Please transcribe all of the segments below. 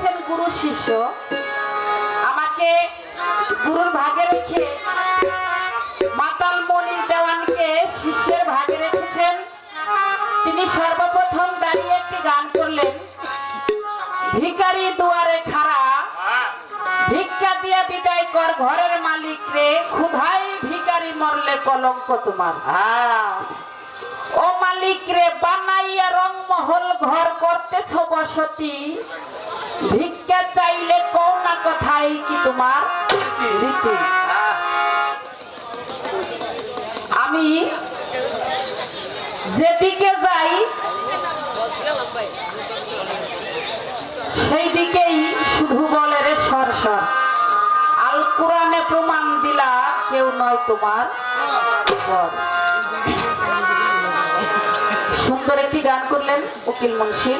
হয়েছেন গুরু শিষ্য আমাকে গুরুর ভাগে রেখে মাতাল মনির দেওয়ানকে শিষ্যের ভাগে রেখেছেন। তিনি সর্বপ্রথম দাঁড়িয়ে একটি গান করলেন ভিকারি দুয়ারে খাড়া ভিক্ষা দিয়া বিদায় কর ঘরের মালিক রে ক্ষুধাই ভিকারি মরলে কলঙ্ক তোমার। ও মালিক রে বানাইয়া রংমহল ঘর করতেছ বসতি? ভিক্ষা চাইলে কও না কথাই কি তোমার রীতি? আমি যেদিকে যাই সেই দিকেই শুধু বলে রে সর সর। আল কোরআনে প্রমাণ দিলা কেউ নয় তোমার সুন্দর একটি গান করলেন উকিল মুন্সি।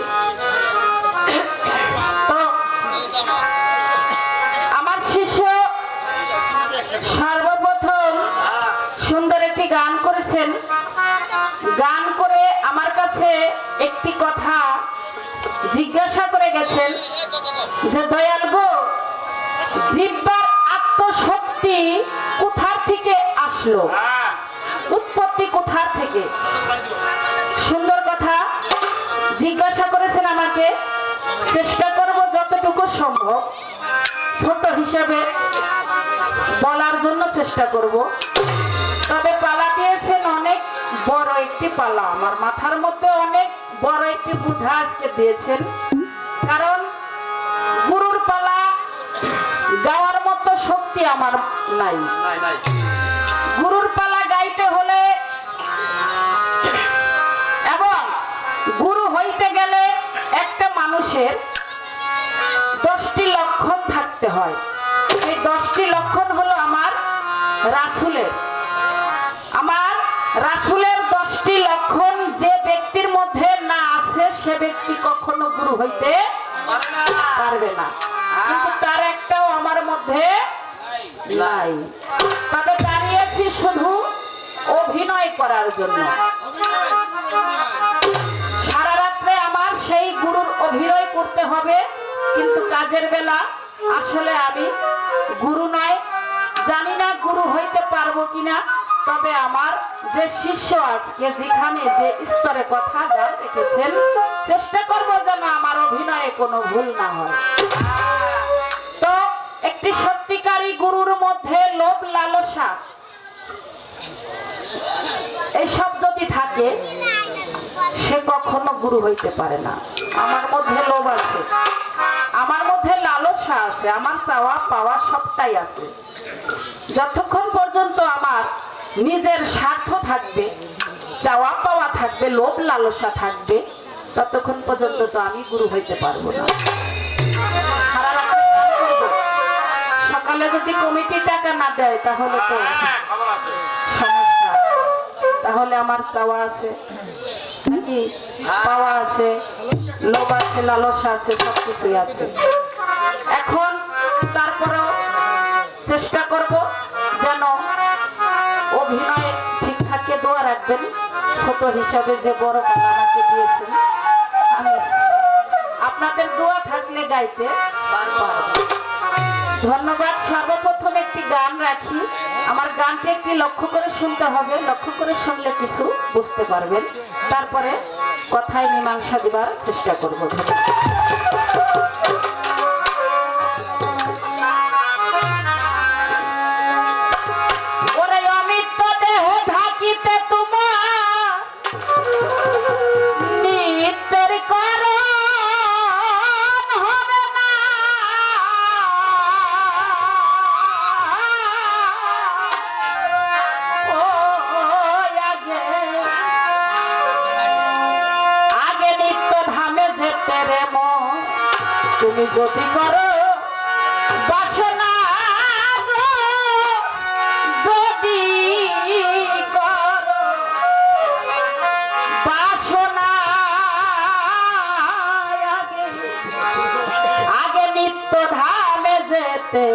আমার শিষ্য সর্বপ্রথম সুন্দর একটি গান করেছেন। গান করে আমার কাছে একটি কথা জিজ্ঞাসা করে গেছেন যে, দয়াল গো জিব্বার চেষ্টা করব যতটুকু সম্ভব। ছোট হিসাবে বলার জন্য চেষ্টা করব। তবে পালা দিয়েছেন অনেক বড় একটি পালা। আমার মাথার মধ্যে অনেক বড় একটি বোঝা আজকে দিয়েছেন। কারণ গুরুর পালা গাওয়ার মতো শক্তি আমার নাই। গুরুর পালা গাইতে হলে মানুষের দশটি লক্ষণ থাকতে হয়। সেই দশটি লক্ষণ হলো আমার রাসুলের। আমার রাসুলের দশটি লক্ষণ যে ব্যক্তির মধ্যে না আছে, সে ব্যক্তি কখনো গুরু হইতে পারবে না। কিন্তু তার একটাও আমার মধ্যে নাই। তবে দাঁড়িয়েছি শুধু অভিনয় করার জন্য। করতে হবে, কিন্তু কাজের বেলা আসলে আমি গুরু নয়, জানি না গুরু হইতে পারব কিনা, তবে আমার যে শিষ্য আজকে যেখানে, যে স্তরে কথা গান রেখেছেন, চেষ্টা করব যেন আমার অভিনয়ে কোনো ভুল না হয়। তো একটি সত্যিকারী গুরুর মধ্যে লোভ লালসা এইসব যদি থাকে সে কখনো গুরু হইতে পারে না। আমার মধ্যে লোভ আছে। আমার মধ্যে লালসা আছে। আমার চাওয়া পাওয়া সবটাই আছে। যতক্ষণ পর্যন্ত আমার নিজের স্বার্থ থাকবে চাওয়া পাওয়া থাকবে লোভ লালসা থাকবে ততক্ষণ পর্যন্ত তো আমি গুরু হইতে পারব না। সকালে যদি কমিটি টাকা না দেয় তাহলে তো সমস্যা। তাহলে আমার চাওয়া আছে। নাকি পাওয়া আছে, লোভ আছে, লালসা আছে, সবকিছুই আছে। এখন তারপরেও চেষ্টা করব যেন অভিনয় ঠিক থাকে, দোয়া রাখবেন। ছোট হিসাবে যে বড় পালা আমাকে দিয়েছেন, আমি আপনাদের দোয়া থাকলে গাইতে ধন্যবাদ। সর্বপ্রথম একটি গান রাখি। আমার গানকে একটু লক্ষ্য করে শুনতে হবে, লক্ষ্য করে শুনলে কিছু বুঝতে পারবেন। তারপরে কথায় মীমাংসা দেবার চেষ্টা করব। তুমি যদি করো বাসনা যদি করো বাসনা আগে। নিত্য ধামে যেতে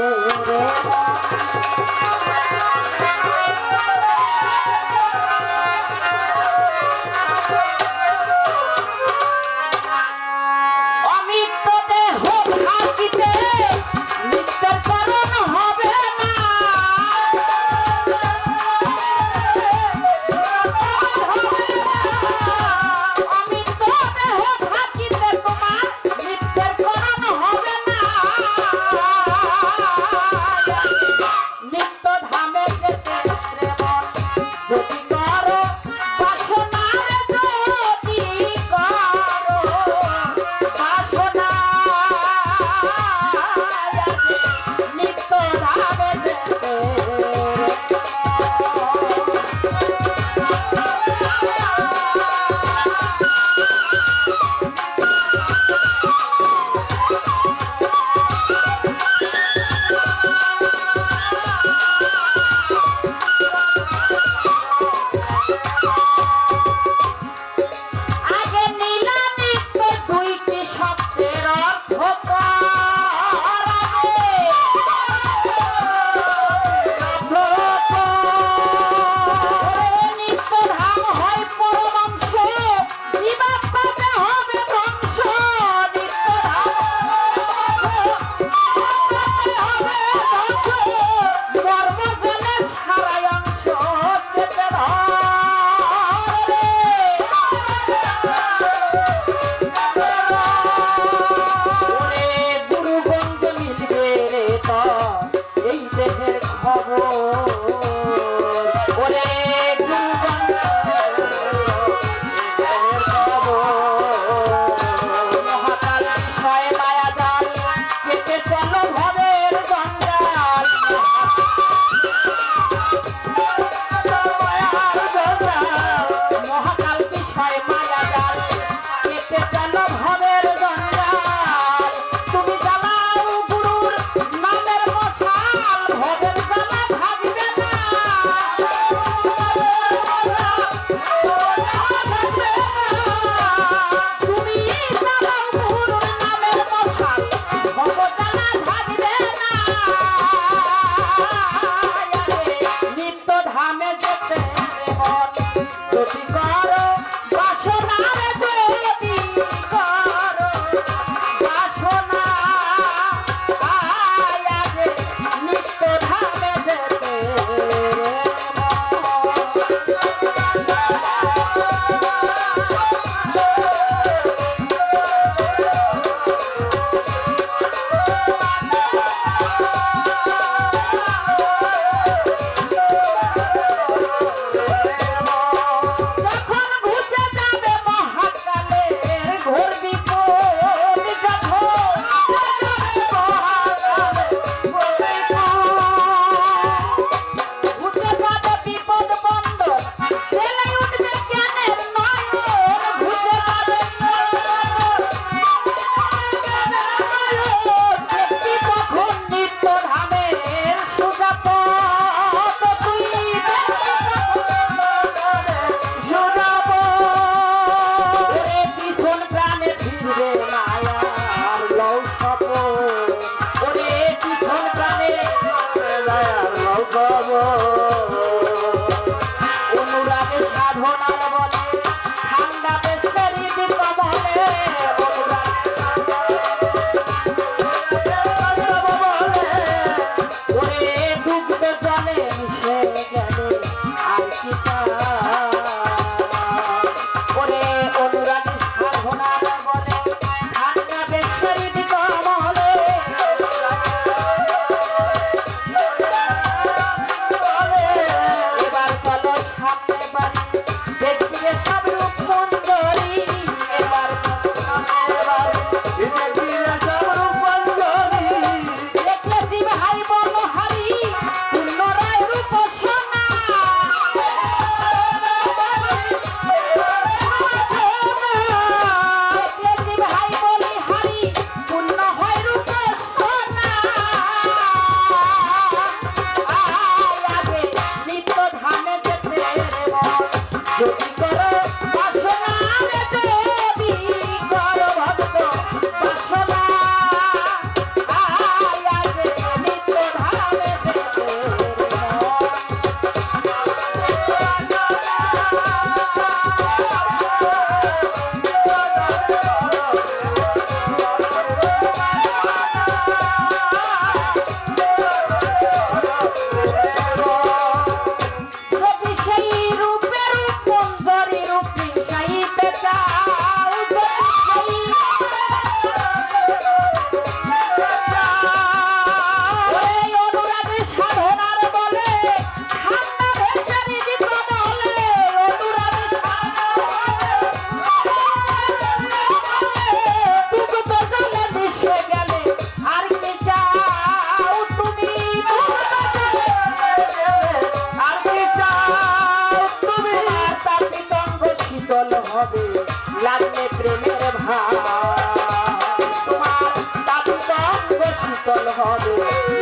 हो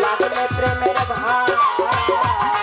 लागल प्रेम भाई